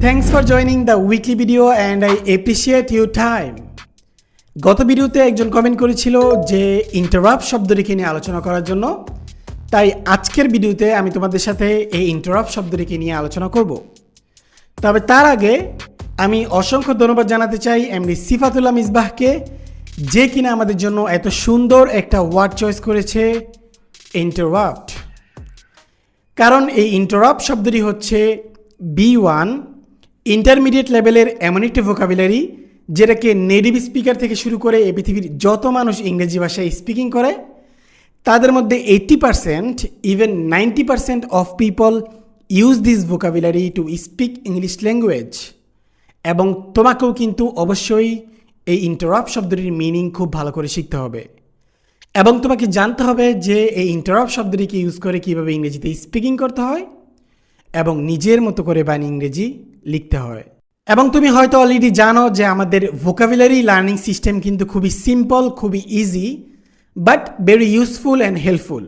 Thanks for joining the weekly video and I appreciate your time. গত ভিডিওতে একজন comment করেছিল যে ইন্টারাপ্ট শব্দটিকে নিয়ে আলোচনা করার জন্য। তাই আজকের ভিডিওতে আমি তোমাদের সাথে এই ইন্টারাপ্ট শব্দটিকে নিয়ে আলোচনা করব। তবে তার আগে আমি অসংখ্য ধন্যবাদ জানাতে চাই এমডি সিফাতুল্লাহ মিসবাহকে, যে কিনা আমাদের জন্য এত সুন্দর একটা ওয়ার্ড চয়েস করেছে ইন্টারাপ্ট কারণ এই ইন্টারাপ্ট শব্দটি হচ্ছে বি ওয়ান ইন্টারমিডিয়েট লেভেলের এমন একটি ভোকাবুলারি যেটাকে নেটিভ স্পিকার থেকে শুরু করে এ পৃথিবীর যত মানুষ ইংরেজি ভাষায় স্পিকিং করে, তাদের মধ্যে eighty percent even ninety percent of people use this vocabulary to speak English language এবং তোমাকেও কিন্তু অবশ্যই এই ইন্টারাপ্ট শব্দটির মিনিং খুব ভালো করে শিখতে হবে। এবং তোমাকে জানতে হবে যে এই ইন্টারাপ্ট শব্দটিকে ইউজ করে কীভাবে ইংরেজিতে স্পিকিং করতে হয় এবং নিজের মতো করে বানি ইংরেজি লিখতে হয়। এবং তুমি হয়তো অলরেডি জানো যে আমাদের ভোকাবুলারি লার্নিং সিস্টেম কিন্তু খুবই সিম্পল খুবই easy but very useful and helpful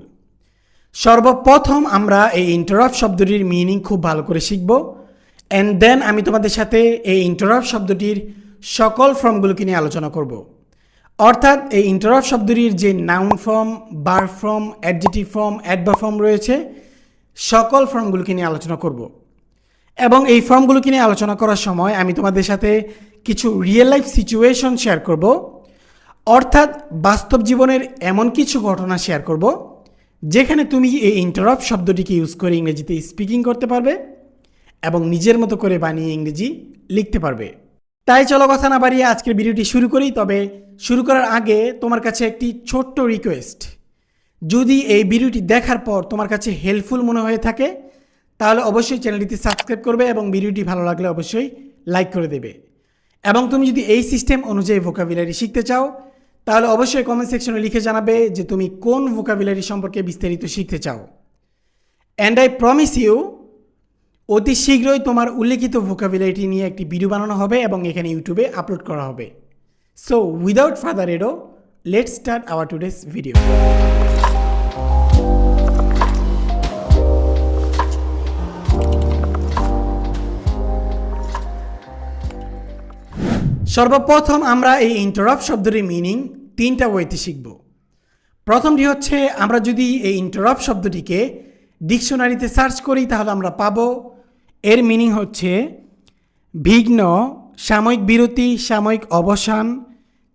সর্বপ্রথম আমরা এই ইন্টারাপ্ট শব্দটির মিনিং খুব ভালো করে শিখব। অ্যান্ড দেন আমি তোমাদের সাথে এই ইন্টারাপ্ট শব্দটির সকল ফর্মগুলোকে নিয়ে আলোচনা করব। অর্থাৎ এই ইন্টারাপ্ট শব্দটির যে নাউন ফর্ম বার form adjective form adverb form রয়েছে, সকল ফর্মগুলোকে নিয়ে আলোচনা করব। এবং এই ফর্মগুলোকে নিয়ে আলোচনা করার সময় আমি তোমাদের সাথে কিছু রিয়েল লাইফ সিচুয়েশন শেয়ার করব। অর্থাৎ বাস্তব জীবনের এমন কিছু ঘটনা শেয়ার করব, যেখানে তুমি এই ইন্টারাপ্ট শব্দটিকে ইউজ করে ইংরেজিতে স্পিকিং করতে পারবে এবং নিজের মতো করে বানিয়ে ইংরেজি লিখতে পারবে। তাই চলো কথা না বাড়িয়ে আজকের ভিডিওটি শুরু করি, তবে শুরু করার আগে তোমার কাছে একটি ছোট্ট রিকোয়েস্ট যদি এই ভিডিওটি দেখার পর তোমার কাছে হেল্পফুল মনে হয়ে থাকে তাহলে অবশ্যই চ্যানেলটিতে সাবস্ক্রাইব করবে এবং ভিডিওটি ভালো লাগলে অবশ্যই লাইক করে দেবে। এবং তুমি যদি এই সিস্টেম অনুযায়ী ভোকাবুলারি শিখতে চাও, তাহলে অবশ্যই কমেন্ট সেকশনে লিখে জানাবে যে তুমি কোন ভোকাবুলারি সম্পর্কে বিস্তারিত শিখতে চাও। অ্যান্ড আই প্রমিস ইউ অতি শীঘ্রই তোমার উল্লেখিত ভোকাবুলারিটি নিয়ে একটি ভিডিও বানানো হবে এবং এখানে ইউটিউবে আপলোড করা হবে। So without further ado let start our today's video সর্বপ্রথম আমরা এই ইন্টারাপ্ট শব্দটির মিনিং তিনটা ওয়েতে শিখব। প্রথমটি হচ্ছে, আমরা যদি এই ইন্টারাপ্ট শব্দটিকে ডিকশনারিতে সার্চ করি, তাহলে আমরা পাব। এর মিনিং হচ্ছে, বিঘ্ন, সাময়িক বিরতি, সাময়িক অবসান,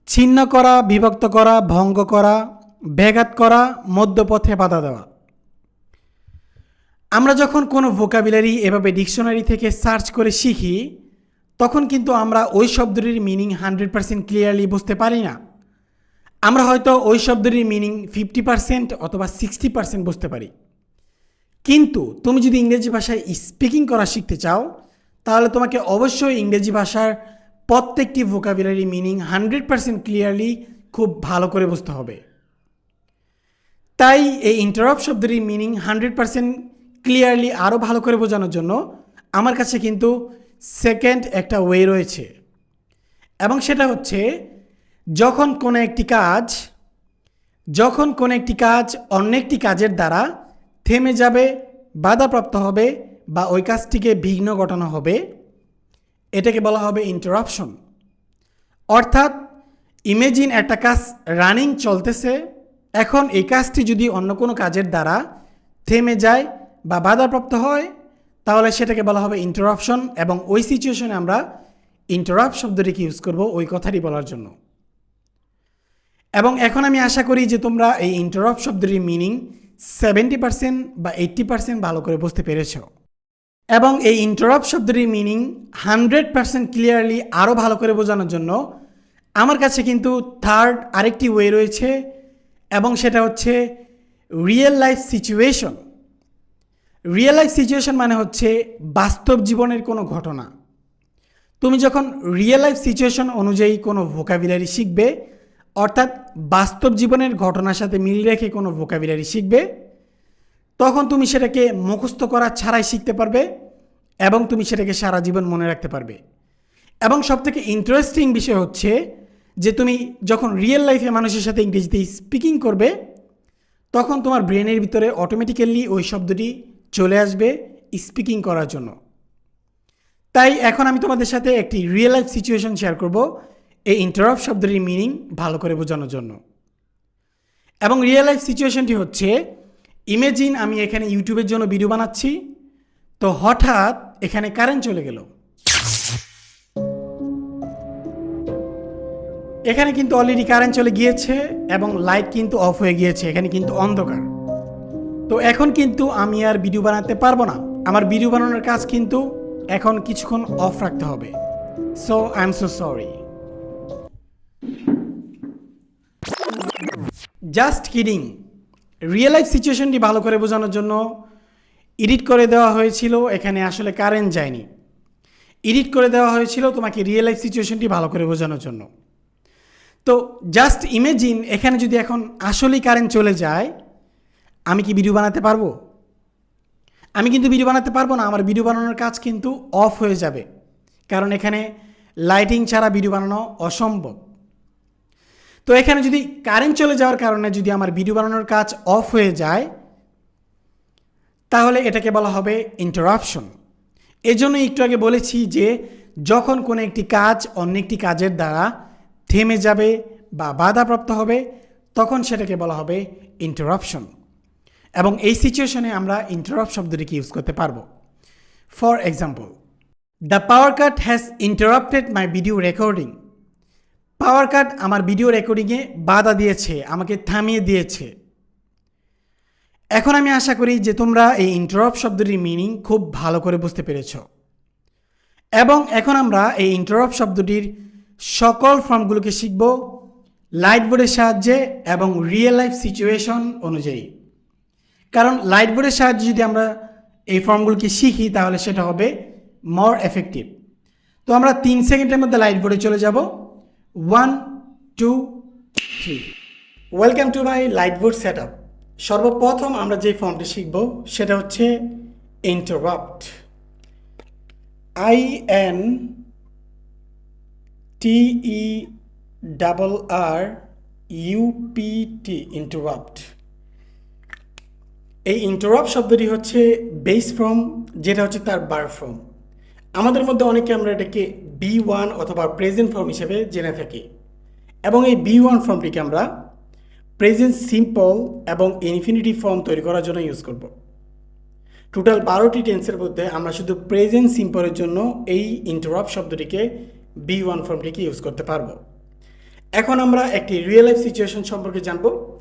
ছিন্ন করা, বিভক্ত করা, ভঙ্গ করা, ব্যাঘাত করা, মধ্যপথে বাধা দেওয়া। আমরা যখন কোনো ভোকাবুলারি এভাবে ডিকশনারি থেকে সার্চ করে শিখি তখন কিন্তু আমরা ওই শব্দটির মিনিং হান্ড্রেড পার্সেন্ট ক্লিয়ারলি বুঝতে পারি না। আমরা হয়তো ওই শব্দটির মিনিং ফিফটি পার্সেন্ট অথবা সিক্সটি পার্সেন্ট বুঝতে পারি। কিন্তু তুমি যদি ইংরেজি ভাষায় স্পিকিং করা শিখতে চাও, তাহলে তোমাকে অবশ্যই ইংরেজি ভাষার প্রত্যেকটি vocabulary meaning hundred percent clearly খুব ভালো করে বুঝতে হবে। তাই এই ইন্টারাপ্ট শব্দটির মিনিং হান্ড্রেড পার্সেন্ট ক্লিয়ারলি আরও ভালো করে বোঝানোর জন্য আমার কাছে কিন্তু সেকেন্ড একটা ওয়ে রয়েছে। এবং সেটা হচ্ছে, যখন কোনো একটি কাজ, যখন কোনো একটি কাজ অন্য একটি কাজের দ্বারা থেমে যাবে, বাধাপ্রাপ্ত হবে বা ওই কাজটিকে বিঘ্ন ঘটানো হবে, এটাকে বলা হবে ইন্টারাপশন অর্থাৎ ইমেজিন একটা কাজ রানিং চলতেছে, এখন এই কাজটি যদি অন্য কোনো কাজের দ্বারা থেমে যায় বা বাধাপ্রাপ্ত হয় তাহলে সেটাকে বলা হবে ইন্টারাপশন এবং ওই সিচুয়েশনে আমরা ইন্টারাপ্ট শব্দটিকে ইউজ করব ওই কথাটি বলার জন্য। এবং এখন আমি আশা করি যে তোমরা এই ইন্টারাপ্ট শব্দটির মিনিং সেভেন্টি পার্সেন্ট বা এইট্টি পার্সেন্ট ভালো করে বুঝতে পেরেছ। এবং এই ইন্টারাপ্ট শব্দটির মিনিং হান্ড্রেড পার্সেন্ট ক্লিয়ারলি আরও ভালো করে বোঝানোর জন্য আমার কাছে কিন্তু থার্ড আরেকটি ওয়ে রয়েছে এবং সেটা হচ্ছে real life situation real life situation মানে হচ্ছে বাস্তব জীবনের কোনো ঘটনা। তুমি যখন রিয়েল লাইফ সিচুয়েশন অনুযায়ী কোনো ভোকাবিলারি শিখবে, অর্থাৎ বাস্তব জীবনের ঘটনার সাথে মিল রেখে কোনো ভোকাবিলারি শিখবে, তখন তুমি সেটাকে মুখস্থ করা ছাড়াই শিখতে পারবে এবং তুমি সেটাকে সারা জীবন মনে রাখতে পারবে। এবং সবথেকে ইন্টারেস্টিং বিষয় হচ্ছে যে তুমি যখন রিয়েল লাইফে মানুষের সাথে ইংরেজিতে স্পিকিং করবে, তখন তোমার ব্রেনের ভিতরে অটোমেটিক্যালি ওই শব্দটি চলে আসবে স্পিকিং করার জন্য। তাই এখন আমি তোমাদের সাথে একটি রিয়েল লাইফ সিচুয়েশন শেয়ার করব, এই ইন্টারাপ্ট শব্দটির মিনিং ভালো করে বোঝানোর জন্য। এবং রিয়েল লাইফ সিচুয়েশনটি হচ্ছে ইমেজিন আমি এখানে ইউটিউবের জন্য ভিডিও বানাচ্ছি, তো হঠাৎ এখানে কারেন্ট চলে গেল। এখানে কিন্তু অলরেডি কারেন্ট চলে গিয়েছে এবং লাইট কিন্তু অফ হয়ে গিয়েছে, এখানে কিন্তু অন্ধকার। তো এখন কিন্তু আমি আর ভিডিও বানাতে পারব না। আমার ভিডিও বানানোর কাজ কিন্তু এখন কিছুক্ষণ অফ রাখতে হবে। So I am so sorry just kidding real life সিচুয়েশনটি ভালো করে বোঝানোর জন্য এডিট করে দেওয়া হয়েছিল, এখানে আসলে কারেন্ট যায়নি। এডিট করে দেওয়া হয়েছিল তোমাকে রিয়েল লাইফ সিচুয়েশনটি ভালো করে বোঝানোর জন্য। তো জাস্ট ইমেজিন এখানে যদি এখন আসলেই কারেন্ট চলে যায় আমি কি ভিডিও বানাতে পারব? আমি কিন্তু ভিডিও বানাতে পারব না, আমার ভিডিও বানানোর কাজ কিন্তু অফ হয়ে যাবে। কারণ এখানে লাইটিং ছাড়া ভিডিও বানানো অসম্ভব। তো এখানে যদি কারেন্ট চলে যাওয়ার কারণে যদি আমার ভিডিও বানানোর কাজ অফ হয়ে যায়, তাহলে এটাকে বলা হবে ইন্টারাপশন এজন্য একটু আগে বলেছি যে, যখন কোনো একটি কাজ অন্য একটি কাজের দ্বারা থেমে যাবে বা বাধাপ্রাপ্ত হবে, তখন সেটাকে বলা হবে ইন্টারাপশন এবং এই সিচুয়েশনে আমরা ইন্টারাপ্ট শব্দটিকে ইউজ করতে পারব। For example the power cut has interrupted my video recording power cut আমার ভিডিও রেকর্ডিংয়ে বাধা দিয়েছে, আমাকে থামিয়ে দিয়েছে। এখন আমি আশা করি যে তোমরা এই ইন্টারাপ্ট শব্দটির মিনিং খুব ভালো করে বুঝতে পেরেছ। এবং এখন আমরা এই ইন্টারাপ্ট শব্দটির সকল ফর্মগুলোকে শিখব লাইট বোর্ডের সাহায্যে এবং রিয়েল লাইফ সিচুয়েশন অনুযায়ী। কারণ লাইট বোর্ডের সাহায্যে যদি আমরা এই ফর্মগুলোকে শিখি, তাহলে সেটা হবে মর এফেক্টিভ তো আমরা তিন সেকেন্ডের মধ্যে লাইট বোর্ডে চলে যাব। One two three welcome to my light board set up সর্বপ্রথম আমরা যে ফর্মটি শিখব, সেটা হচ্ছে interrupt I N T E double R U P T interrupt এই ইন্টারাপ্ট শব্দটি হচ্ছে বেস ফর্ম যেটা হচ্ছে তার বার ফর্ম আমাদের মধ্যে অনেকে আমরা এটাকে বি ওয়ান অথবা প্রেজেন্ট ফর্ম হিসেবে জেনে থাকি। এবং এই বি ওয়ান ফর্মটিকে আমরা প্রেজেন্ট সিম্পল এবং ইনফিনিটি ফর্ম তৈরি করার জন্য ইউজ করব। টোটাল বারোটি টেন্সের মধ্যে আমরা শুধু প্রেজেন্ট সিম্পলের জন্য এই ইন্টারাপ্ট শব্দটিকে বি ওয়ান ফর্মটিকে ইউজ করতে পারব। এখন আমরা একটি রিয়েল লাইফ সিচুয়েশন সম্পর্কে জানব।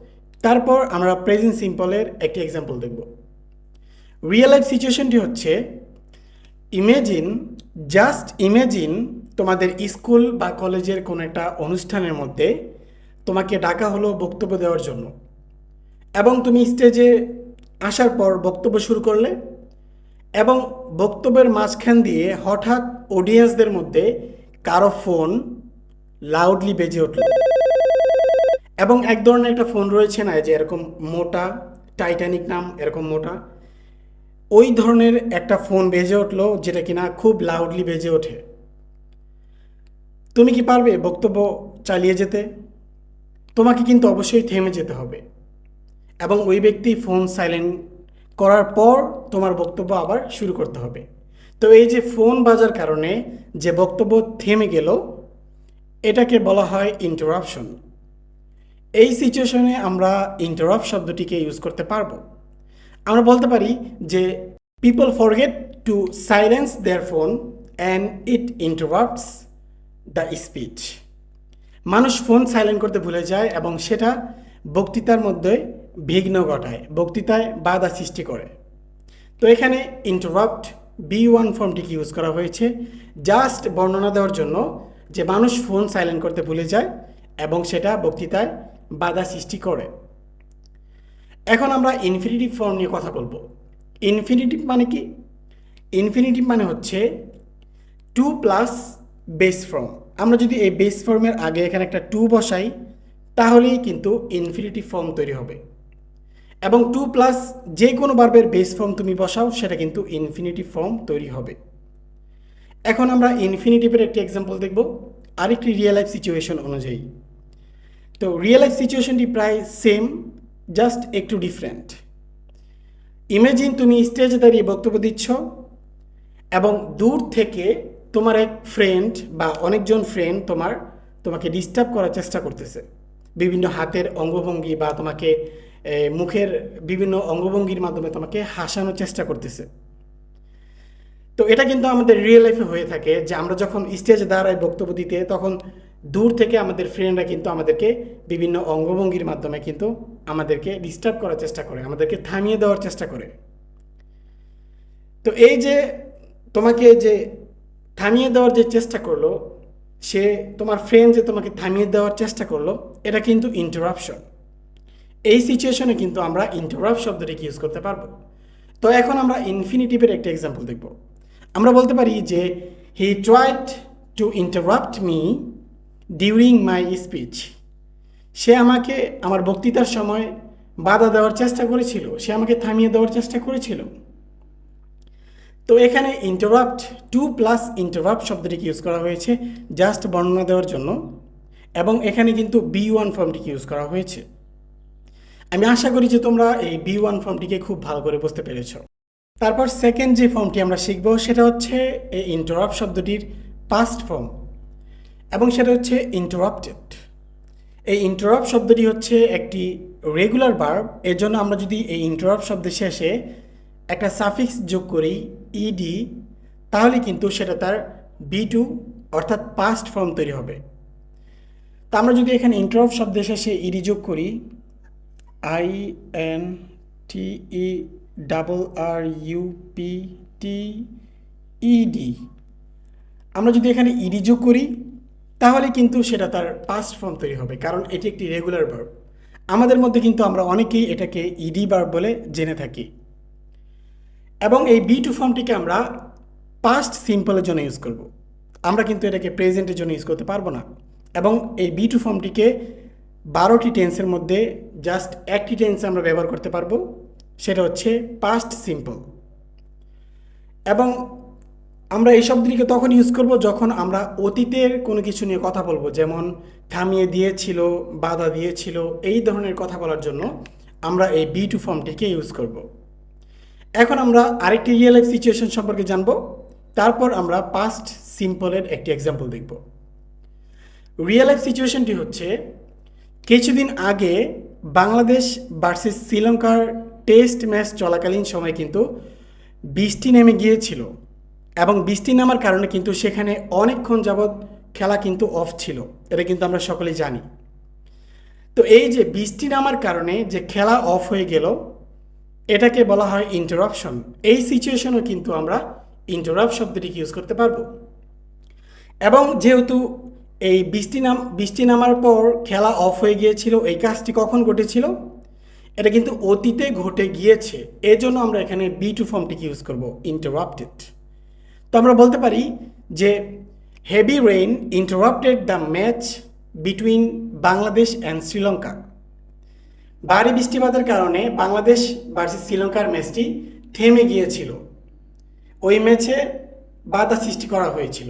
তারপর আমরা প্রেজেন্ট সিম্পলের একটি এক্সাম্পল দেখব। রিয়েল লাইফ সিচুয়েশনটি হচ্ছে ইমেজিন জাস্ট ইমেজিন তোমাদের স্কুল বা কলেজের কোনো একটা অনুষ্ঠানের মধ্যে তোমাকে ডাকা হলো বক্তব্য দেওয়ার জন্য। এবং তুমি স্টেজে আসার পর বক্তব্য শুরু করলে এবং বক্তব্যের মাঝখান দিয়ে হঠাৎ অডিয়েন্সদের মধ্যে কারও ফোন লাউডলি বেজে উঠল। এবং এক ধরনের একটা ফোন রয়েছে না যে এরকম মোটা টাইটানিক নাম, এরকম মোটা, ওই ধরনের একটা ফোন বেজে উঠল যেটা কিনা খুব লাউডলি বেজে ওঠে। তুমি কি পারবে বক্তব্য চালিয়ে যেতে? তোমাকে কিন্তু অবশ্যই থেমে যেতে হবে। এবং ওই ব্যক্তি ফোন সাইলেন্ট করার পর তোমার বক্তব্য আবার শুরু করতে হবে। তো এই যে ফোন বাজার কারণে যে বক্তব্য থেমে গেল, এটাকে বলা হয় ইন্টারাপশন এই সিচুয়েশনে আমরা ইন্টারাপ্ট শব্দটিকে ইউজ করতে পারব। আমরা বলতে পারি যে people forget to silence their phone and it interrupts the speech মানুষ ফোন সাইলেন্ট করতে ভুলে যায় এবং সেটা বক্তৃতার মধ্যে বিঘ্ন ঘটায়, বক্তৃতায় বাধা সৃষ্টি করে। তো এখানে ইন্টারাপ্ট বি ওয়ান ফর্মটিকে ইউজ করা হয়েছে। জাস্ট বর্ণনা দেওয়ার জন্য যে, মানুষ ফোন সাইলেন্ট করতে ভুলে যায় এবং সেটা বক্তৃতায় বাধা সৃষ্টি করে। এখন আমরা ইনফিনিটিভ ফর্ম নিয়ে কথা বলব। ইনফিনিটিভ মানে কি? ইনফিনিটিভ মানে হচ্ছে টু প্লাস বেস ফর্ম আমরা যদি এই বেস ফর্মের আগে এখানে একটা টু বসাই, তাহলেই কিন্তু ইনফিনিটিভ ফর্ম তৈরি হবে। এবং টু প্লাস যে কোনো বার্বের বেস ফর্ম তুমি বসাও, সেটা কিন্তু ইনফিনিটিভ ফর্ম তৈরি হবে। এখন আমরা ইনফিনিটিভের একটি এক্সাম্পল দেখব। আরেকটি রিয়েল লাইফ সিচুয়েশন অনুযায়ী। তো রিয়েল লাইফ সিচুয়েশনটি প্রায় সেম জাস্ট একটু ডিফারেন্ট ইমেজিন তুমি স্টেজে দাঁড়িয়ে বক্তব্য দিচ্ছ এবং দূর থেকে তোমার এক ফ্রেন্ড বা অনেকজন ফ্রেন্ড তোমার, তোমাকে ডিস্টার্ব করার চেষ্টা করতেছে। বিভিন্ন হাতের অঙ্গভঙ্গি বা তোমাকে মুখের বিভিন্ন অঙ্গভঙ্গির মাধ্যমে তোমাকে হাসানোর চেষ্টা করতেছে। তো এটা কিন্তু আমাদের রিয়েল লাইফে হয়ে থাকে যে আমরা যখন স্টেজে দাঁড়াই বক্তব্য দিতে, তখন দূর থেকে আমাদের ফ্রেন্ডরা কিন্তু আমাদেরকে বিভিন্ন অঙ্গভঙ্গির মাধ্যমে কিন্তু আমাদেরকে ডিস্টার্ব করার চেষ্টা করে, আমাদেরকে থামিয়ে দেওয়ার চেষ্টা করে। তো এই যে তোমাকে যে থামিয়ে দেওয়ার যে চেষ্টা করল, সে তোমার ফ্রেন্ড যে তোমাকে থামিয়ে দেওয়ার চেষ্টা করল, এটা কিন্তু ইন্টারাপশন এই সিচুয়েশনে কিন্তু আমরা ইন্টারাপ্ট শব্দটিকে ইউজ করতে পারব। তো এখন আমরা ইনফিনিটিভের একটা এক্সাম্পল দেখব। আমরা বলতে পারি যে he tried to interrupt me during my speech সে আমাকে আমার বক্তৃতার সময় বাধা দেওয়ার চেষ্টা করেছিল, সে আমাকে থামিয়ে দেওয়ার চেষ্টা করেছিল। তো এখানে ইন্টারাপ্ট টু প্লাস ইন্টারাপ্ট শব্দটিকে ইউজ করা হয়েছে জাস্ট বর্ণনা দেওয়ার জন্য, এবং এখানে কিন্তু বি ওয়ান ফর্মটিকে ইউজ করা হয়েছে। আমি আশা করি যে তোমরা এই বি ওয়ান ফর্মটিকে খুব ভালো করে বুঝতে পেরেছ। তারপর সেকেন্ড যে ফর্মটি আমরা শিখব, সেটা হচ্ছে এই ইন্টারাপ্ট শব্দটির পাস্ট ফর্ম এবং সেটা হচ্ছে ইন্টারাপ্টেড এই ইন্টারাপ্ট শব্দটি হচ্ছে একটি রেগুলার বার্ব এর জন্য আমরা যদি এই ইন্টারাপ্ট শব্দের শেষে একটা সাফিক্স যোগ করি ইডি তাহলে কিন্তু সেটা তার বি টু অর্থাৎ পাস্ট ফর্ম তৈরি হবে। তা আমরা যদি এখানে ইন্টারাপ্ট শব্দের শেষে ইডি যোগ করি I N T E double R U P T ED আমরা যদি এখানে ইডি যোগ করি তাহলে কিন্তু সেটা তার পাস্ট ফর্ম তৈরি হবে, কারণ এটি একটি রেগুলার ভার্ব আমাদের মধ্যে কিন্তু আমরা অনেকেই এটাকে ইডি ভার্ব বলে জেনে থাকি। এবং এই বি টু ফর্মটিকে আমরা পাস্ট সিম্পলের জন্য ইউজ করব। আমরা কিন্তু এটাকে প্রেজেন্টের জন্য ইউজ করতে পারব না। এবং এই বি টু ফর্মটিকে বারোটি টেন্সের মধ্যে জাস্ট একটি টেন্স আমরা ব্যবহার করতে পারব, সেটা হচ্ছে পাস্ট সিম্পল এবং আমরা এই শব্দটিকে তখন ইউজ করব যখন আমরা অতীতের কোনো কিছু নিয়ে কথা বলব। যেমন থামিয়ে দিয়েছিল, বাধা দিয়েছিল, এই ধরনের কথা বলার জন্য আমরা এই বি টু ফর্মটিকে ইউজ করব। এখন আমরা আরেকটি রিয়েল লাইফ সিচুয়েশন সম্পর্কে জানব। তারপর আমরা পাস্ট সিম্পলের একটি এক্সাম্পল দেখব। রিয়েল লাইফ সিচুয়েশনটি হচ্ছে, কিছুদিন আগে বাংলাদেশ ভার্সেস শ্রীলঙ্কার টেস্ট ম্যাচ চলাকালীন সময় কিন্তু বৃষ্টি নেমে গিয়েছিল। এবং বৃষ্টি নামার কারণে কিন্তু সেখানে অনেকক্ষণ যাবৎ খেলা কিন্তু অফ ছিল। এটা কিন্তু আমরা সকলেই জানি। তো এই যে বৃষ্টি নামার কারণে যে খেলা অফ হয়ে গেল, এটাকে বলা হয় ইন্টারাপশন এই সিচুয়েশনও কিন্তু আমরা ইন্টারাপ্ট শব্দটিকে ইউজ করতে পারব। এবং যেহেতু এই বৃষ্টি নাম, বৃষ্টি নামার পর খেলা অফ হয়ে গিয়েছিল, এই কাজটি কখন ঘটেছিল? এটা কিন্তু অতীতে ঘটে গিয়েছে। এজন্য আমরা এখানে বি টু ফর্মটিকে ইউজ করব ইন্টারাপ্টেড তো আমরা বলতে পারি যে heavy rain interrupted the match between Bangladesh and Sri Lanka ভারী বৃষ্টিপাতের কারণে বাংলাদেশ ভার্সেস শ্রীলঙ্কার ম্যাচটি থেমে গিয়েছিল। ওই ম্যাচে বাধা সৃষ্টি করা হয়েছিল।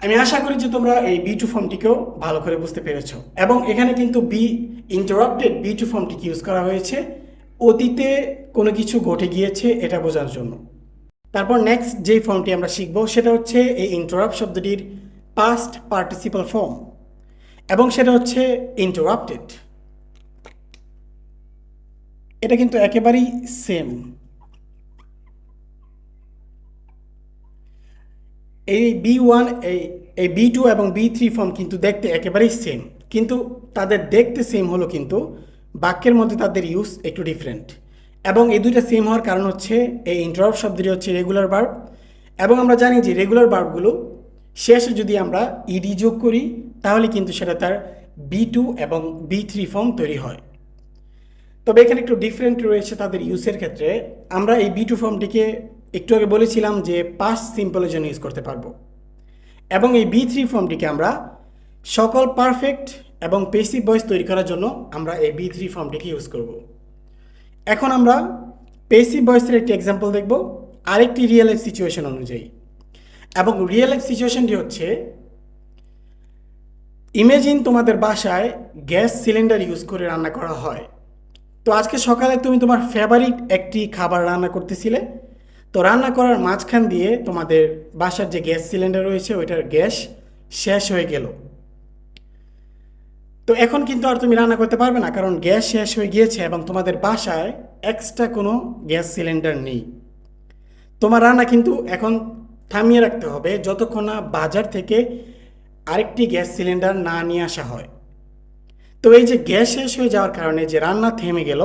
আমি আশা করি যে তোমরা এই বি টু ফর্মটিকেও ভালো করে বুঝতে পেরেছ। এবং এখানে কিন্তু বি ইন্টারাপ্টেড বি টু ফর্মটিকে ইউজ করা হয়েছে। অতীতে কোনো কিছু ঘটে গিয়েছে এটা বোঝার জন্য। তারপর নেক্সট যেই ফর্মটি আমরা শিখব, সেটা হচ্ছে এই ইন্টারাপ্ট শব্দটির পাস্ট পার্টিসিপাল ফর্ম এবং সেটা হচ্ছে ইন্টারাপ্টেড এটা কিন্তু একেবারেই সেম এই বি ওয়ান এই এই বি টু এবং বি থ্রি ফর্ম কিন্তু দেখতে একেবারেই সেম কিন্তু তাদের দেখতে সেম হলো কিন্তু বাক্যের মধ্যে তাদের ইউজ একটু ডিফারেন্ট এবং এই দুইটা সেম হওয়ার কারণ হচ্ছে এই ইন্টারাপ্ট শব্দটি হচ্ছে রেগুলার বার্ব এবং আমরা জানি যে রেগুলার বার্বগুলো শেষে যদি আমরা ইডি যোগ করি, তাহলে কিন্তু সেটা তার বি টু এবং বি থ্রি ফর্ম তৈরি হয়। তবে এখানে একটু ডিফারেন্ট রয়েছে তাদের ইউজের ক্ষেত্রে। আমরা এই বি টু ফর্মটিকে একটু আগে বলেছিলাম যে পাস সিম্পলের জন্য ইউজ করতে পারব। এবং এই বি থ্রি ফর্মটিকে আমরা সকল পারফেক্ট এবং পেসিভ ভয়েস তৈরি করার জন্য আমরা এই বি থ্রি ফর্মটিকে ইউজ করব। এখন আমরা পেসিভ ভয়েসের একটি এক্সাম্পল দেখব, আরেকটি রিয়েল লাইফ সিচুয়েশন অনুযায়ী। এবং রিয়েল লাইফ সিচুয়েশনটি হচ্ছে ইমেজিন তোমাদের বাসায় গ্যাস সিলিন্ডার ইউজ করে রান্না করা হয়। তো আজকে সকালে তুমি তোমার ফেভারিট একটি খাবার রান্না করতেছিলে। তো রান্না করার মাঝখান দিয়ে তোমাদের বাসার যে গ্যাস সিলিন্ডার রয়েছে, ওইটার গ্যাস শেষ হয়ে গেল। তো এখন কিন্তু আর তুমি রান্না করতে পারবে না, কারণ গ্যাস শেষ হয়ে গিয়েছে এবং তোমাদের বাসায় এক্সট্রা কোনো গ্যাস সিলিন্ডার নেই। তোমার রান্না কিন্তু এখন থামিয়ে রাখতে হবে যতক্ষণ না বাজার থেকে আরেকটি গ্যাস সিলিন্ডার না নিয়ে আসা হয়। তো এই যে গ্যাস শেষ হয়ে যাওয়ার কারণে যে রান্না থেমে গেল,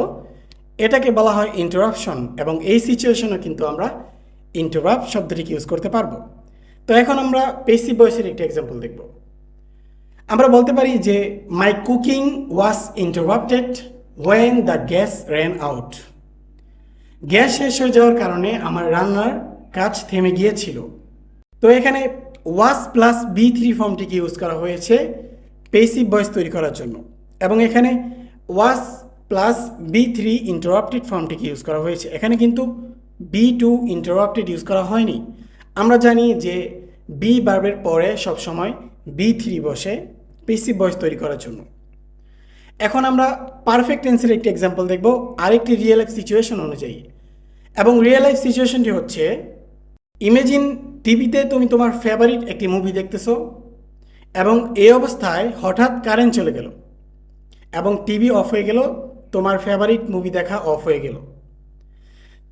এটাকে বলা হয় ইন্টারাপশন এবং এই সিচুয়েশনে কিন্তু আমরা ইন্টারাপ্ট শব্দটিকে ইউজ করতে পারব। তো এখন আমরা পেসিভ বয়সের একটি এক্সাম্পল দেখব। আমরা বলতে পারি যে my cooking was interrupted when the gas ran out gas শেষ হয়ে যাওয়ার কারণে আমার রান্নার কাজ থেমে গিয়েছিল। তো এখানে ওয়াস প্লাস বি থ্রি ফর্মটিকে ইউজ করা হয়েছে পেসিভ ভয়েস তৈরি করার জন্য। এবং এখানে was plus V three interrupted ফর্মটিকে use করা হয়েছে। এখানে কিন্তু বি টু ইন্টারাপ্টেড ইউজ করা হয়নি। আমরা জানি যে বি বার্বের পরে সবসময় বি থ্রি বসে পেসিভ ভয়েস তৈরি করার জন্য। এখন আমরা পারফেক্ট টেন্সের একটি এক্সাম্পল দেখব, আরেকটি রিয়েল লাইফ সিচুয়েশন অনুযায়ী। এবং রিয়েল লাইফ সিচুয়েশনটি হচ্ছে ইমেজিন টিভিতে তুমি তোমার ফেভারিট একটি মুভি দেখতেছো, এবং এই অবস্থায় হঠাৎ কারেন্ট চলে গেল, এবং টিভি অফ হয়ে গেল, তোমার ফেভারিট মুভি দেখা অফ হয়ে গেল।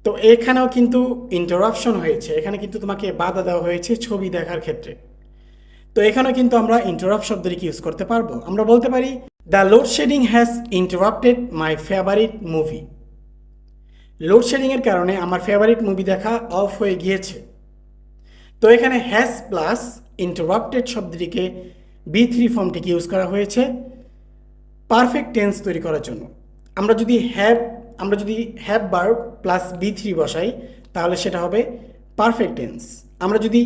তো এখানেও কিন্তু ইন্টারাপশন হয়েছে, এখানে কিন্তু তোমাকে বাধা দেওয়া হয়েছে ছবি দেখার ক্ষেত্রে। তো এখানেও কিন্তু আমরা ইন্টারাপ্ট শব্দটিকে ইউজ করতে পারব? আমরা বলতে পারি the load shedding has interrupted my favourite movie লোডশেডিংয়ের কারণে আমার ফেভারিট মুভি দেখা অফ হয়ে গিয়েছে। তো এখানে হ্যাজ প্লাস ইন্টারাপ্টেড শব্দটিকে বি থ্রি ফর্মটিকে ইউজ করা হয়েছে পারফেক্ট টেন্স তৈরি করার জন্য। আমরা যদি হ্যাভ আমরা যদি হ্যাভ বার প্লাস বি থ্রি বসাই, তাহলে সেটা হবে পারফেক্ট টেন্স আমরা যদি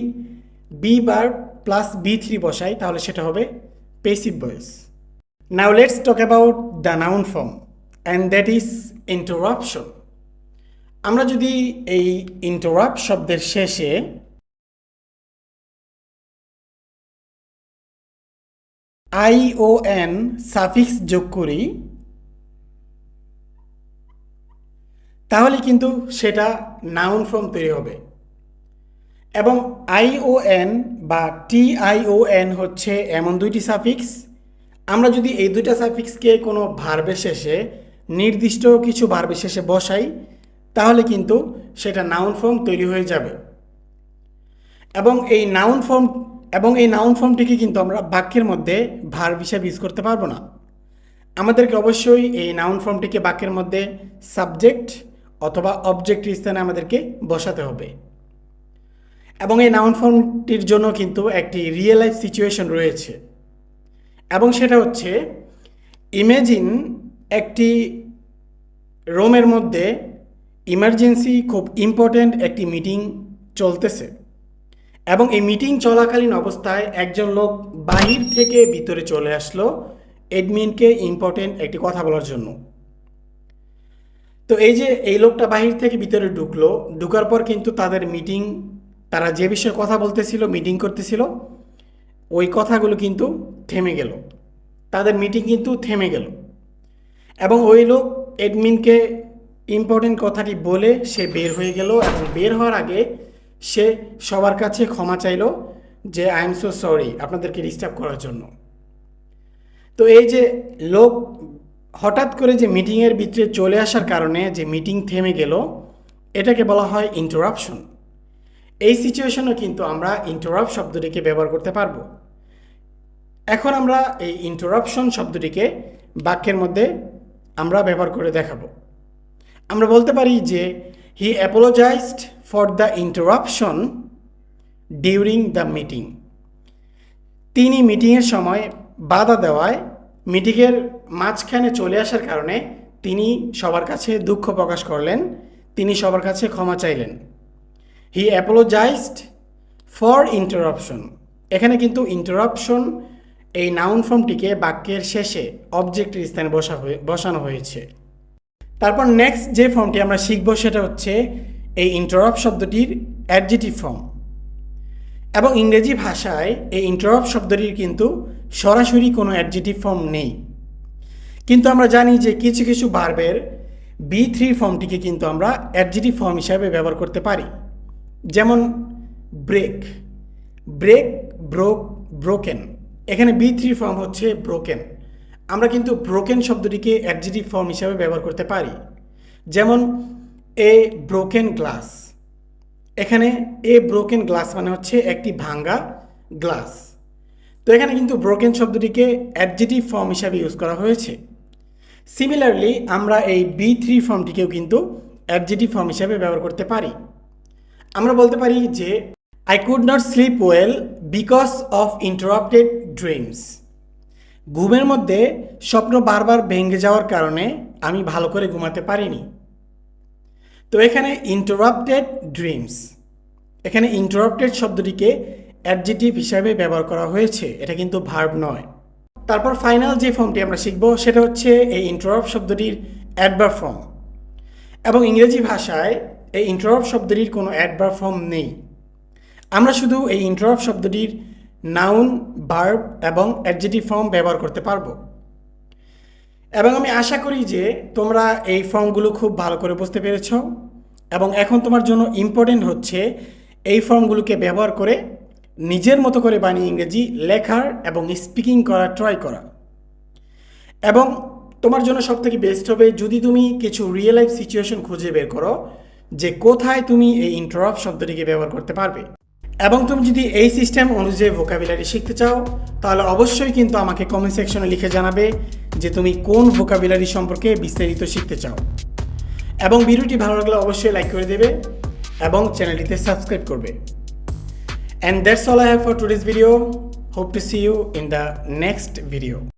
বি বার প্লাস বি থ্রি বসাই, তাহলে সেটা হবে passive voice now let's talk about the noun form and that is interruption আমরা যদি এই ইন্টারাপ্ট শব্দের শেষে আই ও এন সাফিক্স যোগ করি, তাহলে কিন্তু সেটা নাউন ফর্ম তৈরি হবে। এবং আই ও এন বা টি আই ও এন হচ্ছে এমন দুইটি সাফিক্স আমরা যদি এই দুইটা সাফিক্সকে কোনো ভার্বের শেষে নির্দিষ্ট কিছু ভার্বের শেষে বসাই, তাহলে কিন্তু সেটা নাউন ফর্ম তৈরি হয়ে যাবে। এবং এই নাউন ফর্ম এবং এই নাউন ফর্মটিকে কিন্তু আমরা বাক্যের মধ্যে ভার্ব হিসাবে ইউজ করতে পারব না। আমাদেরকে অবশ্যই এই নাউন ফর্মটিকে বাক্যের মধ্যে সাবজেক্ট অথবা অবজেক্টের স্থানে আমাদেরকে বসাতে হবে। এবং এই নাউন ফর্মটির জন্য কিন্তু একটি রিয়েল লাইফ সিচুয়েশন রয়েছে। এবং সেটা হচ্ছে ইমেজিন একটি রোমের মধ্যে ইমার্জেন্সি খুব ইম্পর্ট্যান্ট একটি মিটিং চলতেছে। এবং এই মিটিং চলাকালীন অবস্থায় একজন লোক বাহির থেকে ভিতরে চলে আসলো এডমিনকে ইম্পর্টেন্ট একটি কথা বলার জন্য। তো এই যে এই লোকটা বাহির থেকে ভিতরে ঢুকলো, ঢুকার পর কিন্তু তাদের মিটিং তারা যে বিষয়ে কথা বলতেছিল মিটিং করতেছিল, ওই কথাগুলো কিন্তু থেমে গেল। তাদের মিটিং কিন্তু থেমে গেল। এবং ওই লোক এডমিনকে ইম্পর্টেন্ট কথাটি বলে সে বের হয়ে গেল এবং বের হওয়ার আগে সে সবার কাছে ক্ষমা চাইল যে আই এম সো সরি আপনাদেরকে ডিস্টার্ব করার জন্য। তো এই যে লোক হঠাৎ করে যে মিটিংয়ের ভিতরে চলে আসার কারণে যে মিটিং থেমে গেল, এটাকে বলা হয় ইন্টারাপশন এই সিচুয়েশনও কিন্তু আমরা ইন্টারাপ্ট শব্দটিকে ব্যবহার করতে পারব। এখন আমরা এই ইন্টারাপশন শব্দটিকে বাক্যের মধ্যে আমরা ব্যবহার করে দেখাবো। আমরা বলতে পারি যে he apologised for the interruption during the meeting তিনি মিটিংয়ের সময় বাধা দেওয়ায় মিটিংয়ের মাঝখানে চলে আসার কারণে তিনি সবার কাছে দুঃখ প্রকাশ করলেন, তিনি সবার কাছে ক্ষমা চাইলেন। হি অ্যাপোলোজাইজড ফর ইন্টারাপশন এখানে কিন্তু ইন্টারাপশন এই নাউন ফর্মটিকে বাক্যের শেষে অবজেক্টের স্থানে বসা হয়ে, বসানো হয়েছে। তারপর নেক্সট যে ফর্মটি আমরা শিখব সেটা হচ্ছে এই ইন্টারাপ্ট শব্দটির অ্যাডজেটিভ ফর্ম এবং ইংরেজি ভাষায় এই ইন্টারাপ্ট শব্দটির কিন্তু সরাসরি কোনো অ্যাডজেটিভ ফর্ম নেই। কিন্তু আমরা জানি যে কিছু কিছু বার্বের বি থ্রি ফর্মটিকে কিন্তু আমরা অ্যাডজেটিভ ফর্ম হিসাবে ব্যবহার করতে পারি। যেমন ব্রেক ব্রেক ব্রোক ব্রোকেন এখানে বি থ্রি ফর্ম হচ্ছে ব্রোকেন আমরা কিন্তু ব্রোকেন শব্দটিকে অ্যাডজেটিভ ফর্ম হিসাবে ব্যবহার করতে পারি, যেমন এ ব্রোকেন গ্লাস এখানে এ ব্রোকেন গ্লাস মানে হচ্ছে একটি ভাঙ্গা গ্লাস তো এখানে কিন্তু ব্রোকেন শব্দটিকে অ্যাডজেটিভ ফর্ম হিসাবে ইউজ করা হয়েছে সিমিলারলি আমরা এই বি থ্রি ফর্মটিকেও কিন্তু অ্যাডজেটিভ ফর্ম হিসাবে ব্যবহার করতে পারি। আমরা বলতে পারি যে I could not sleep well because of interrupted dreams ঘুমের মধ্যে স্বপ্ন বারবার ভেঙে যাওয়ার কারণে আমি ভালো করে ঘুমাতে পারিনি। তো এখানে ইন্টারাপ্টেড ড্রিমস এখানে ইন্টারাপ্টেড শব্দটিকে অ্যাডজেটিভ হিসাবে ব্যবহার করা হয়েছে, এটা কিন্তু ভার্ব নয়। তারপর ফাইনাল যে ফর্মটি আমরা শিখব, সেটা হচ্ছে এই ইন্টারাপ্ট শব্দটির অ্যাডভার ফর্ম এবং ইংরেজি ভাষায় এই ইন্টারাপ্ট শব্দটির কোনো অ্যাডভার ফর্ম নেই। আমরা শুধু এই ইন্টারাপ্ট শব্দটির নাউন ভার্ব এবং অ্যাডজেটিভ ফর্ম ব্যবহার করতে পারব। এবং আমি আশা করি যে তোমরা এই ফর্মগুলো খুব ভালো করে বুঝতে পেরেছ এবং এখন তোমার জন্য ইম্পর্টেন্ট হচ্ছে এই ফর্মগুলোকে ব্যবহার করে নিজের মতো করে বানিয়ে ইংরেজি লেখার এবং স্পিকিং করা ট্রাই করা। এবং তোমার জন্য সব থেকে বেস্ট হবে যদি তুমি কিছু রিয়েল লাইফ সিচুয়েশন খুঁজে বের করো যে কোথায় তুমি এই ইন্টারাপ্ট শব্দটিকে ব্যবহার করতে পারবে। এবং তুমি যদি এই সিস্টেম অনুযায়ী ভোকাবিলারি শিখতে চাও, তাহলে অবশ্যই কিন্তু আমাকে কমেন্ট সেকশনে লিখে জানাবে যে তুমি কোন ভোকাবিলারি সম্পর্কে বিস্তারিত শিখতে চাও। এবং ভিডিওটি ভালো লাগলে অবশ্যই লাইক করে দেবে এবং চ্যানেলটিতে সাবস্ক্রাইব করবে। And that's all I have for today's video hope to see you in the next video